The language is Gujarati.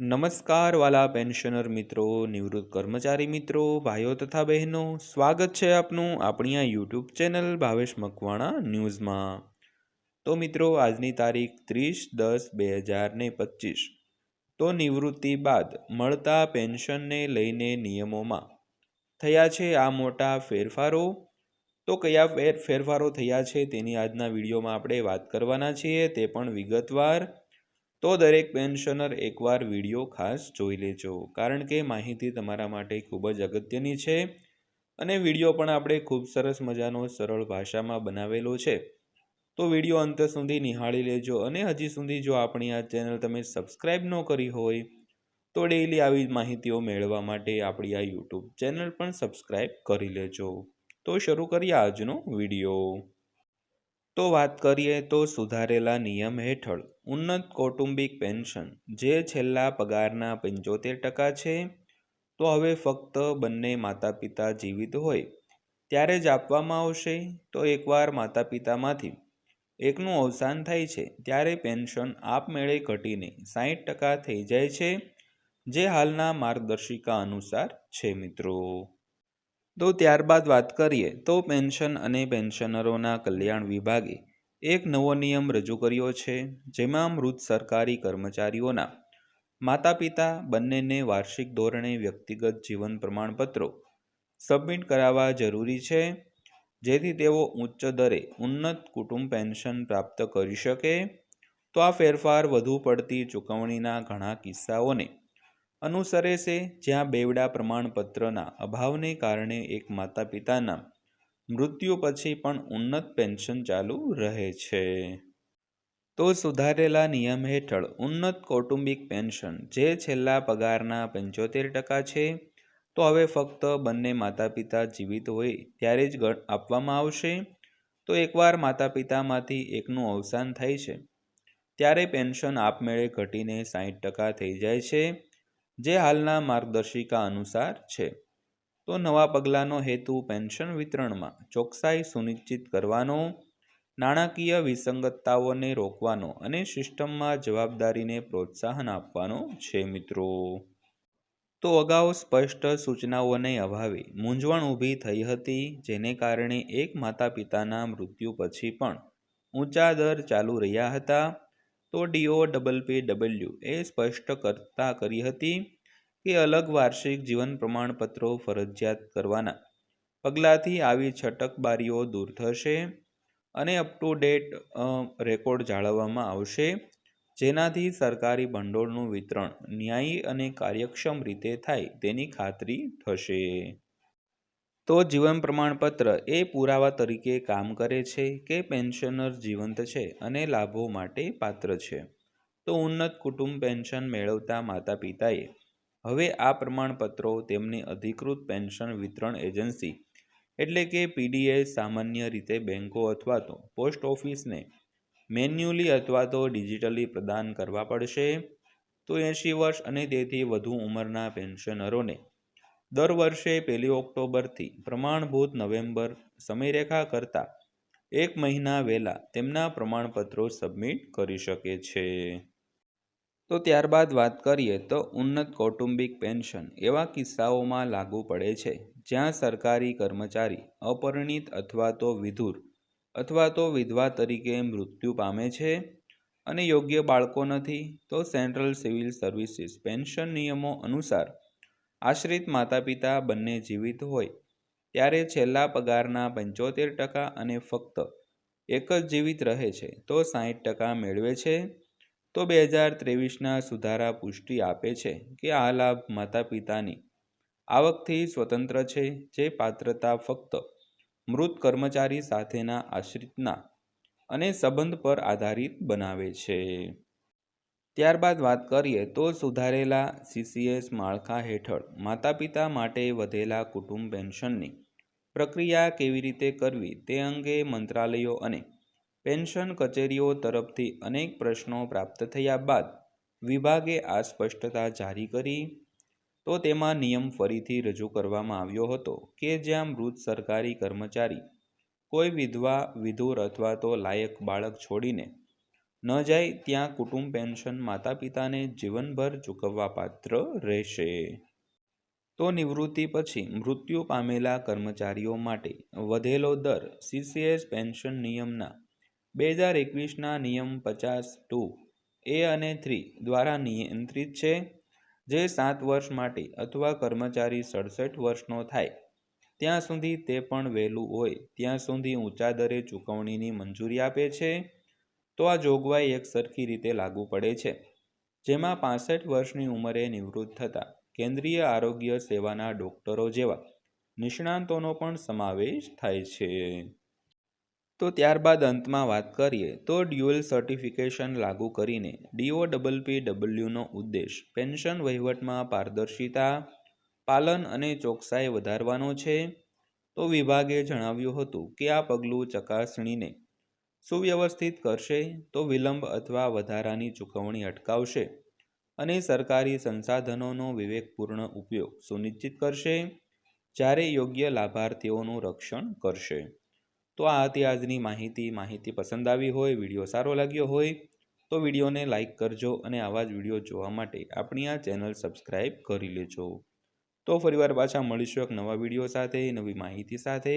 નમસ્કાર વાલા પેન્શનર મિત્રો, નિવૃત્ત કર્મચારી મિત્રો, ભાઈઓ તથા બહેનો, સ્વાગત છે આપનું આપણી આ યુટ્યુબ ચેનલ ભાવેશ મકવાણા ન્યૂઝમાં. તો મિત્રો, આજની તારીખ ત્રીસ દસ બે હજાર ને પચીસ. તો નિવૃત્તિ બાદ મળતા પેન્શનને લઈને નિયમોમાં થયા છે આ મોટા ફેરફારો. તો કયા ફેર, ફેરફારો થયા છે તેની આજના વિડીયોમાં આપણે વાત કરવાના છીએ, તે પણ વિગતવાર. તો દરેક પેન્શનર એકવાર વીડિયો ખાસ જોઈ લેજો, કારણ કે માહિતી તમારા માટે ખૂબ જ અગત્યની છે અને વીડિયો પણ આપણે ખૂબ સરસ મજાનો, સરળ ભાષામાં બનાવેલો છે. તો વીડિયો અંત સુધી નિહાળી લેજો અને હજી સુધી જો આપણી આ ચેનલ તમે સબસ્ક્રાઈબ ન કરી હોય, તો ડેઈલી આવી માહિતીઓ મેળવવા માટે આપણી આ યુટ્યુબ ચેનલ પણ સબસ્ક્રાઈબ કરી લેજો. તો શરૂ કરીએ આજનો વીડિયો તો વાત કરીએ તો સુધારેલા નિયમ હેઠળ ઉન્નત કૌટુંબિક પેન્શન જે છેલ્લા પગારના પંચોતેર ટકા છે, તો હવે ફક્ત બંને માતા પિતા જીવિત હોય ત્યારે જ આપવામાં આવશે. તો એકવાર માતા પિતામાંથી એકનું અવસાન થાય છે ત્યારે પેન્શન આપમેળે ઘટીને સાહીઠ ટકા થઈ જાય છે, જે હાલના માર્ગદર્શિકા અનુસાર છે મિત્રો. તો ત્યારબાદ વાત કરીએ, તો પેન્શન અને પેન્શનરોના કલ્યાણ વિભાગે એક નવો નિયમ રજૂ કર્યો છે, જેમાં મૃત સરકારી કર્મચારીઓના માતા પિતા બંનેને વાર્ષિક ધોરણે વ્યક્તિગત જીવન પ્રમાણપત્રો સબમિટ કરાવવા જરૂરી છે, જેથી તેઓ ઉચ્ચ દરે ઉન્નત કુટુંબ પેન્શન પ્રાપ્ત કરી શકે. તો આ ફેરફાર વધુ પડતી ચૂકવણીના ઘણા કિસ્સાઓને અનુસરે છે, જ્યાં બેવડા પ્રમાણપત્રના અભાવને કારણે એક માતા પિતાના મૃત્યુ પછી પણ ઉન્નત પેન્શન ચાલુ રહે છે. તો સુધારેલા નિયમ હેઠળ ઉન્નત કૌટુંબિક પેન્શન જે છેલ્લા પગારના પંચોતેર ટકા છે, તો હવે ફક્ત બંને માતા પિતા જીવિત હોય ત્યારે જ આપવામાં આવશે. તો એકવાર માતા પિતામાંથી એકનું અવસાન થાય છે, ત્યારે પેન્શન આપમેળે ઘટીને સાહીઠ ટકા થઈ જાય છે. જે હાલના માર્ગદર્શિકા અનુસાર છે. તો નવા પગલાંનો હેતુ પેન્શન વિતરણમાં ચોકસાઈ સુનિશ્ચિત કરવાનો, નાણાકીય વિસંગતતાઓને રોકવાનો અને સિસ્ટમમાં જવાબદારીને પ્રોત્સાહન આપવાનો છે મિત્રો. તો અગાઉ સ્પષ્ટ સૂચનાઓને અભાવે મૂંઝવણ ઊભી થઈ હતી, જેને કારણે એક માતા પિતાના મૃત્યુ પછી પણ ઊંચા દર ચાલુ રહ્યા હતા. તો DO double P W A સ્પષ્ટ કરતા કરી હતી કે અલગ વાર્ષિક જીવન પ્રમાણપત્રો ફરજિયાત કરવાના. પગલાંથી આવી છટકબારીઓ દૂર થશે અને અપ ટુ ડેટ રેકોર્ડ જાળવવામાં આવશે. જેનાથી સરકારી ભંડોળનું વિતરણ ન્યાયી અને કાર્યક્ષમ રીતે થાય તેની ખાતરી થશે. તો જીવન પ્રમાણપત્ર એ પુરાવા તરીકે કામ કરે છે કે પેન્શનર જીવંત છે અને લાભો માટે પાત્ર છે. તો ઉન્નત કુટુંબ પેન્શન મેળવતા માતા પિતાએ હવે આ પ્રમાણપત્રો તેમની અધિકૃત પેન્શન વિતરણ એજન્સી એટલે કે પીડીએસ સામાન્ય રીતે બેંકો અથવા તો પોસ્ટ ઓફિસને મેન્યુઅલી અથવા તો ડિજિટલી પ્રદાન કરવા પડશે. તો એંશી વર્ષ અને તેથી વધુ ઉંમરના પેન્શનરોને દર વર્ષે પહેલી ઓક્ટોબરથી પ્રમાણભૂત નવેમ્બર સમયરેખા કરતાં એક મહિના વહેલા તેમના પ્રમાણપત્રો સબમિટ કરી શકે છે. તો ત્યારબાદ વાત કરીએ તો ઉન્નત કૌટુંબિક પેન્શન એવા કિસ્સાઓમાં લાગુ પડે છે જ્યાં સરકારી કર્મચારી અપરિણિત અથવા તો વિધુર અથવા તો વિધવા તરીકે મૃત્યુ પામે છે અને યોગ્ય બાળકો નથી તો સેન્ટ્રલ સિવિલ સર્વિસીસ પેન્શન નિયમો અનુસાર આશ્રિત માતા પિતા બંને જીવિત હોય, ત્યારે છેલ્લા પગારના પંચોતેર ટકા અને ફક્ત એક જ જીવિત રહે છે, તો સાહીઠ ટકા મેળવે છે. તો બે હજાર ત્રેવીસના સુધારા પુષ્ટિ આપે છે કે આ લાભ માતા પિતાની આવકથી સ્વતંત્ર છે, જે પાત્રતા ફક્ત મૃત કર્મચારી સાથેના આશ્રિતના અને સંબંધ પર આધારિત બનાવે છે. ત્યારબાદ વાત કરીએ તો સુધારેલા સીસીએસ માળખા હેઠળ માતા પિતા માટે વધેલા કુટુંબ પેન્શનની પ્રક્રિયા કેવી રીતે કરવી તે અંગે મંત્રાલયો અને પેન્શન કચેરીઓ તરફથી અનેક પ્રશ્નો પ્રાપ્ત થયા બાદ વિભાગે આ સ્પષ્ટતા જારી કરી. તો તેમાં નિયમ ફરીથી રજૂ કરવામાં આવ્યો હતો કે જ્યાં મૃત સરકારી કર્મચારી કોઈ વિધવા, વિધુર અથવા તો લાયક બાળક છોડીને ન જાય ત્યાં કુટુંબ પેન્શન માતા પિતાને જીવનભર ચૂકવવા પાત્ર રહેશે. તો નિવૃત્તિ પછી મૃત્યુ પામેલા કર્મચારીઓ માટે વધેલો દર સીસીએસ પેન્શન નિયમના બે હજાર એકવીસના નિયમ પચાસ ટુ, એ અને થ્રી દ્વારા નિયંત્રિત છે. જે સાત વર્ષ માટે અથવા કર્મચારી સડસઠ વર્ષનો થાય, ત્યાં સુધી તે પણ વહેલું હોય, ત્યાં સુધી ઊંચા દરે ચૂકવણીની મંજૂરી આપે છે. તો આ જોગવાઈ એક સરખી રીતે લાગુ પડે છે. જેમાં પાસઠ વર્ષની ઉંમરે નિવૃત્ત થતા કેન્દ્રીય આરોગ્ય સેવાના ડોક્ટરો જેવા નિષ્ણાંતોનો પણ સમાવેશ થાય છે. તો ત્યારબાદ અંતમાં વાત કરીએ તો ડ્યુઅલ સર્ટિફિકેશન લાગુ કરીને ડીઓ ડબલ ડબલ્યુનો ઉદ્દેશ પેન્શન વહીવટમાં પારદર્શિતા, પાલન અને ચોકસાઈ વધારવાનો છે. તો વિભાગે જણાવ્યું હતું કે આ પગલું ચકાસણીને સુવ્યવસ્થિત કરશે તો વિલંબ અથવા વધારાની ચૂકવણી અટકાવશે અને સરકારી સંસાધનોનો વિવેકપૂર્ણ ઉપયોગ સુનિશ્ચિત કરશે. જ્યારે યોગ્ય લાભાર્થીઓનું રક્ષણ કરશે. તો આ હતી આજની માહિતી. માહિતી પસંદ આવી હોય, વીડિયો સારો લાગ્યો હોય, તો વિડીયોને લાઇક કરજો અને આવા જ વીડિયો જોવા માટે આપણી આ ચેનલ સબસ્ક્રાઈબ કરી લેજો. તો ફરીવાર પાછા મળીશું એક નવા વીડિયો સાથે, નવી માહિતી સાથે.